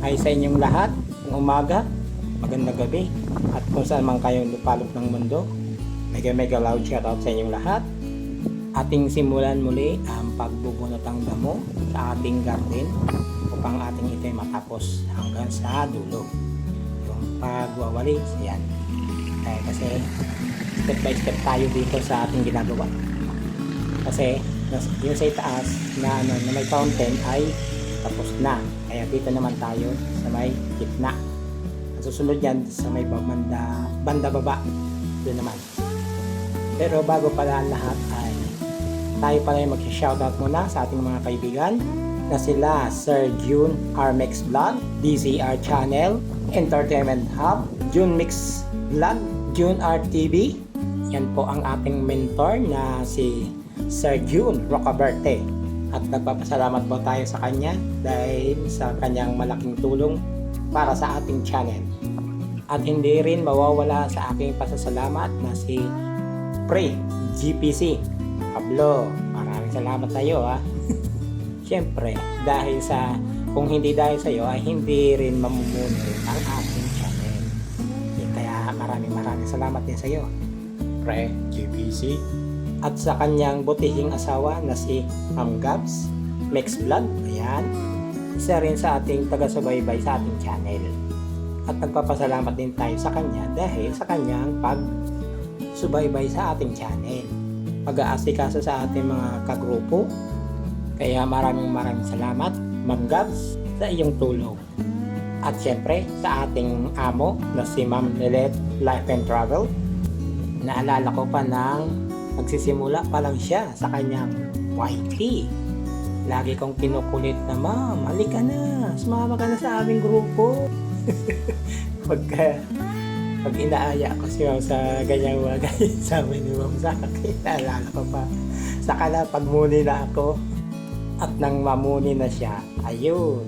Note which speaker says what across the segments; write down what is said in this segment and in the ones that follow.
Speaker 1: ay sa inyong lahat ng umaga, magandang gabi, at kung saan man kayong lupalop ng mundo. Mega mega loud shoutout sa inyong lahat. Ating simulan muli ang pagbubunot ng damo sa ating garden upang ating ito ay matapos hanggang sa dulo. Yung pagwawalis, yan. Eh, kasi step by step tayo dito sa ating ginagawa. Kasi yung sa itaas na, ano, na may fountain ay tapos na. Kaya dito naman tayo sa may gitna. Ang susunod yan sa may banda, banda baba. Doon naman. Pero bago pala lahat ay tayo pala yung mag-shoutout muna sa ating mga kaibigan na sila Sir June Armex Vlog, DCR Channel, Entertainment Hub, June Mix Vlog, June Art TV. Yan po ang ating mentor na si Sir June Rocaberte. At nagpapasalamat po tayo sa kanya dahil sa kanyang malaking tulong para sa ating channel. At hindi rin mawawala sa aking pasasalamat na si Pre GPC Pablo, maraming salamat sa iyo ha. Siyempre, dahil sa kung hindi dahil sa iyo ay hindi rin mamumuno ang ating channel. Kaya maraming maraming salamat din sa iyo. Pre GPC at sa kanyang butihing asawa na si Ma'am Gabs Mex Vlog. Ayan. Isa rin sa ating taga-subaybay sa ating channel. At nagpapasalamat din tayo sa kanya dahil sa kanyang pag subaybay sa ating channel. Pag-aasikaso sa ating mga kagrupo. Kaya maraming maraming salamat, Ma'am Gabs, sa iyong tulong. At syempre, sa ating amo na si Ma'am Lilet Life and Travel. Naalala ko pa nang nagsisimula pa lang siya sa kanyang YT. Lagi kong kinukulit na, Ma'am, halika na, sumama ka na sa aming grupo. Pagka pag inaaya ko siya sa ganyang bagay sa amin ni Ma'am sa akin, naalala ko pa. Saka na pagmuni na ako at nang mamuni na siya, ayun,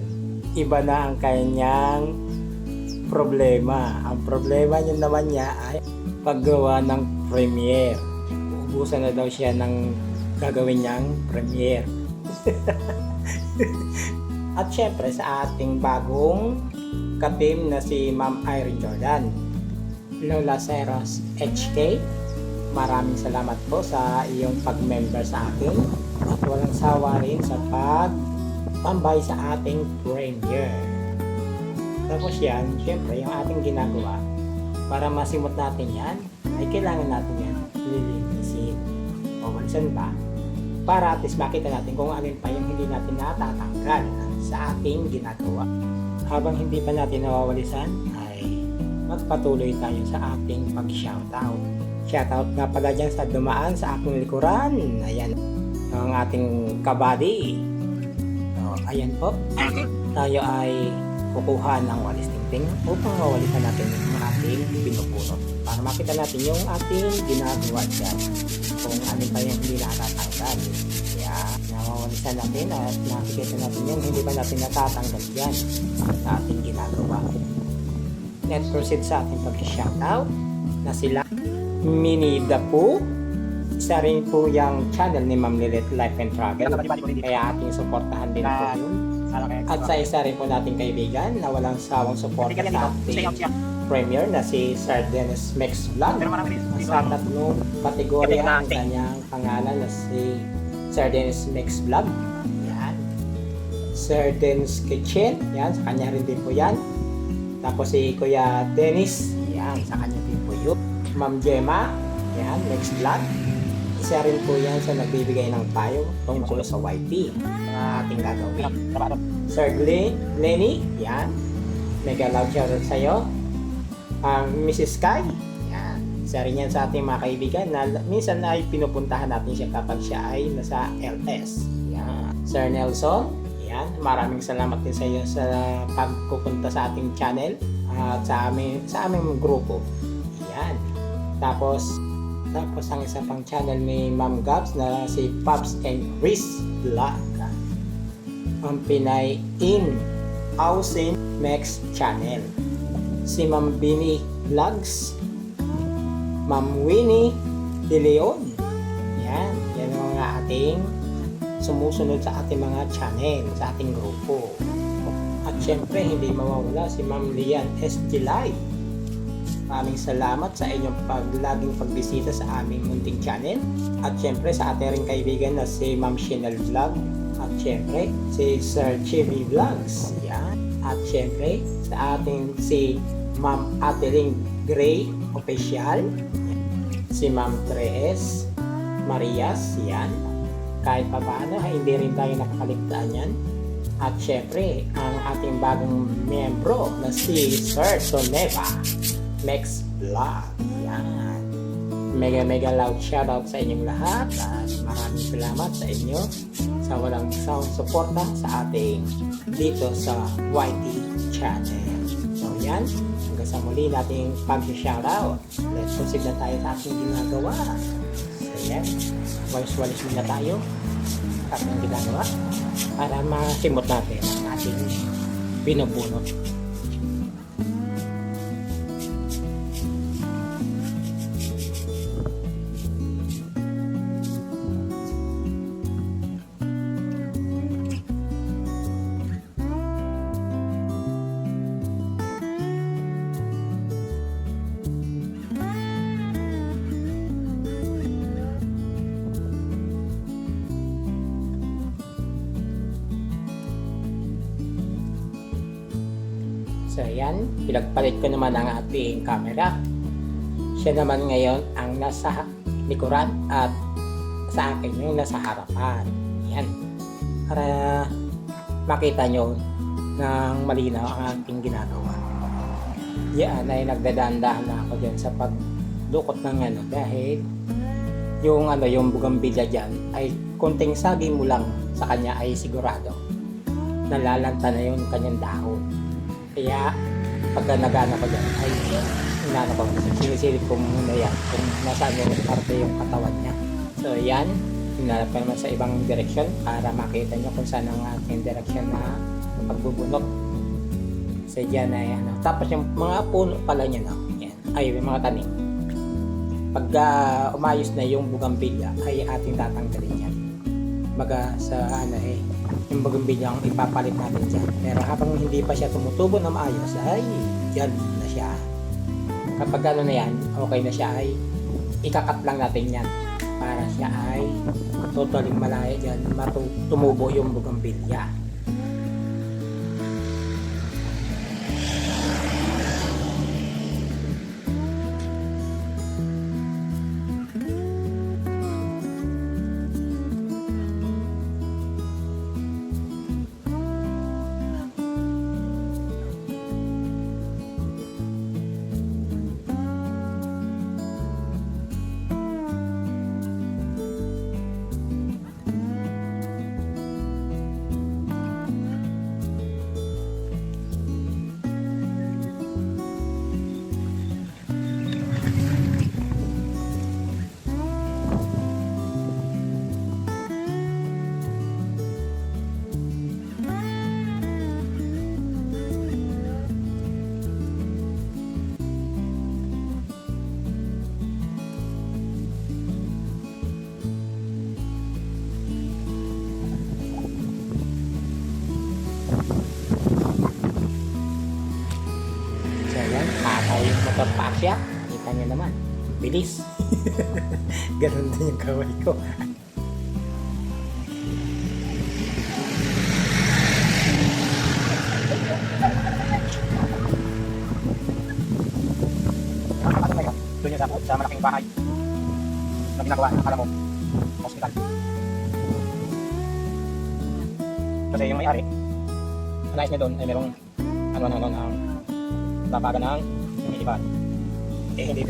Speaker 1: iba na ang kanyang problema. Ang problema niya naman niya ay paggawa ng premiere. Uubusan na daw siya ng gagawin niyang premiere. at syempre sa ating bagong katim na si Ma'am Irene Jordan. Lola Seros HK. Maraming salamat po sa iyong pag-member sa akin at walang sawa rin sa pag-tambay sa ating premiere. Tapos yan, syempre yung ating ginagawa para masimot natin yan, ay kailangan natin yan lilinisin. O walisan ba? Para at least makita natin kung alin pa yung hindi natin natatanggal sa ating ginagawa. Habang hindi pa natin nawawalisan, ay magpatuloy tayo sa ating pag-shoutout. Shoutout nga pala dyan sa dumaan sa aking likuran. Ayan, ang ating kabady. So, ayan po. Tayo ay kukuha ng walis tingting upang mawalisan natin ating pinupulot. Para makita natin yung ating ginagawa dyan. Kung alin pa yung hindi natatanggal. Kaya nawawalisan natin at nakikita natin yung hindi pa natin natatanggal dyan sa ating ginagawa. Let's proceed sa ating pag-shoutout na sila Mini Dapu. Isa rin po yung channel ni Ma'am Lilit Life and Travel. Kaya ating suportahan din po yun. At sa isa rin po nating kaibigan na walang sawang suporta sa ating premier na si Sir Dennis Mex Vlog. Sa tatlong kategorya ang kanyang pangalan na si Sir Dennis Mex Vlog. Yan. Sir Dennis Kitchen. Yan, sa kanya rin din po yan. Tapos si Kuya Dennis. Yan, sa kanya din po yun. Ma'am Gemma. Yan, Mex Vlog. Isa rin po yan sa nagbibigay ng payo tungkol sa YT na ating gagawin. Sir Glenn, Glenny, yan. Mega loud shoutout sa iyo. Ang Mrs. Sky, yan. Isa rin yan sa ating mga kaibigan na minsan ay pinupuntahan natin siya kapag siya ay nasa LS. Yan. Sir Nelson, yan. Maraming salamat din sa iyo sa pagpupunta sa ating channel at sa aming, sa aming grupo. Yan. Tapos, tapos ang isa pang channel ni Ma'am Gabs na si Pops and Chris Vlog. Ang Pinay in Housing Max Channel. Si Ma'am Bini Vlogs. Ma'am Winnie De Leon. Yan. Yan ang mga ating sumusunod sa ating mga channel, sa ating grupo. At syempre, hindi mawawala si Ma'am Lian S. July. Maraming salamat sa inyong pag laging pagbisita sa aming munting channel. At syempre sa ating ring kaibigan na si Ma'am Chanel Vlog. At syempre si Sir Jimmy Vlogs. Yan. At syempre sa ating si Ma'am Ateling Gray Official. Si Ma'am Tres Marias. Yan. Kahit pa paano, hindi rin tayo nakakaligtaan yan. At syempre, ang ating bagong membro na si Sir Soneva. Mex Vlog. Yan. Mega mega loud shoutout sa inyong lahat at maraming salamat sa inyo sa walang sound suporta sa ating dito sa YT channel. So yan, hanggang sa muli nating pag-shoutout. Let's proceed na tayo sa ating ginagawa. So yan, walis-walis muna tayo sa ating ginagawa para masimot natin ang ating binubunot. So yan, pinagpalit ko naman ang ating camera. Siya naman ngayon ang nasa likuran at sa akin yung nasa harapan. Yan. Para makita nyo ng malinaw ang aking ginagawa. Yan ay nagdadaan-daan na ako dyan sa pagdukot ng ano dahil yung ano yung bugambilya dyan ay konting sagi mo lang sa kanya ay sigurado nalalanta na yung kanyang dahon. Kaya pagka nagana ko dyan, ay inano ko, sinisilip ko muna yan kung nasaan yung parte yung katawan niya. So yan, hinanap ko naman sa ibang direksyon para makita nyo kung saan ang ating direksyon na pagbubunot. So dyan ay ano. Tapos yung mga puno pala niya no, yan, ay yung mga tanim. Pagka umayos na yung bugambilya, ay ating tatanggalin yan. Baga sa ano eh, yung bugambilya ang ipapalit natin dyan. Pero habang hindi pa siya tumutubo na maayos, ay dyan na siya. Kapag ano na yan, okay na siya ay ikakat lang natin yan para siya ay totally malaya dyan, matu- tumubo yung bugambilya. Yung motorpasya. Kita nyo naman. Bilis. Ganun din yung kaway ko. Doon yun sa, sa malaking bahay na ginagawa, akala mo, hospital. Kasi yung may-ari, ang nais niya doon ay merong ano ano ano ang lapagan ng lumilipad. Eh, hindi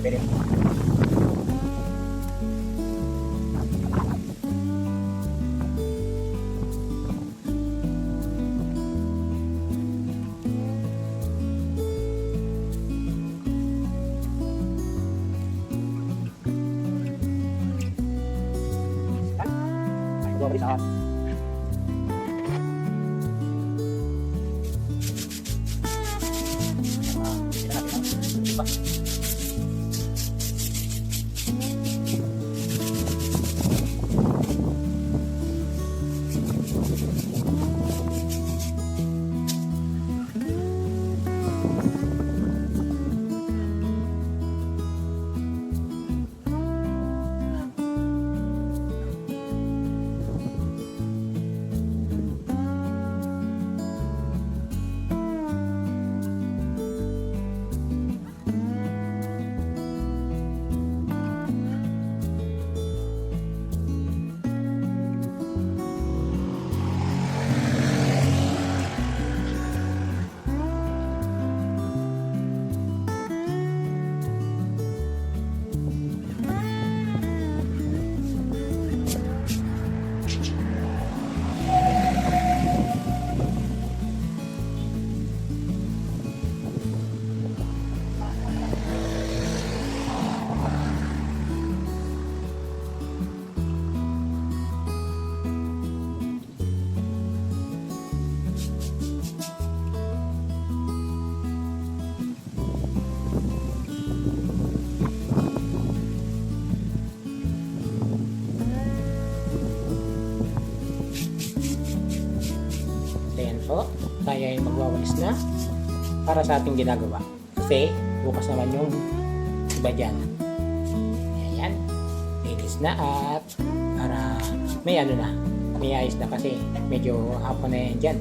Speaker 1: magwawalis na para sa ating ginagawa. Kasi bukas naman yung iba dyan. Ayan. Linis na at para may ano na, may ayos na kasi medyo hapon na yan dyan.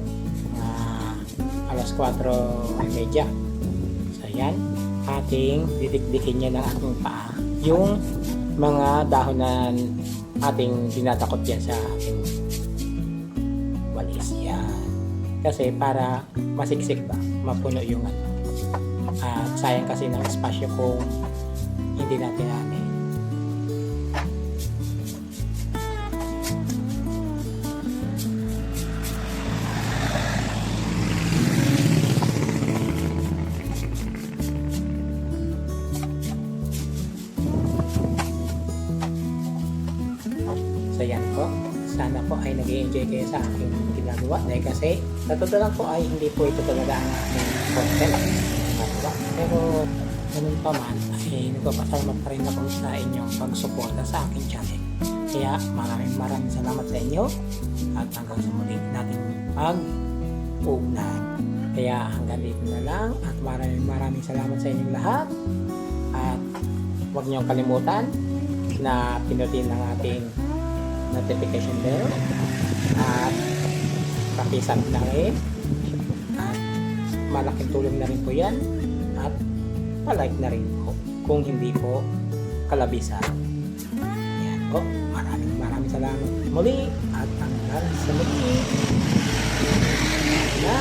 Speaker 1: Mga alas 4.30. So ayan, ating didikdikin niya ng ating paa. Yung mga dahon na ating dinatakot dyan sa ating walis. Yan. Kasi para masiksik ba, mapuno yung ano. At sayang kasi ng espasyo kung hindi natin ano ginagawa. Dahil kasi sa totoo lang ay hindi po ito talaga ang aking content. Ginagawa. Pero ganun pa man ay nagpapasalamat pa rin ako sa inyong pagsuporta sa aking channel. Kaya maraming maraming salamat sa inyo at hanggang sa muli natin pag-ugnan. Kaya hanggang dito na lang at maraming maraming salamat sa inyong lahat at huwag niyong kalimutan na pinutin ang ating notification bell at pakisab na rin at malaking tulong na rin po yan. At palike na rin po. Kung hindi po kalabisan yan po. Maraming maraming salamat muli. At hanggang sa muli. Na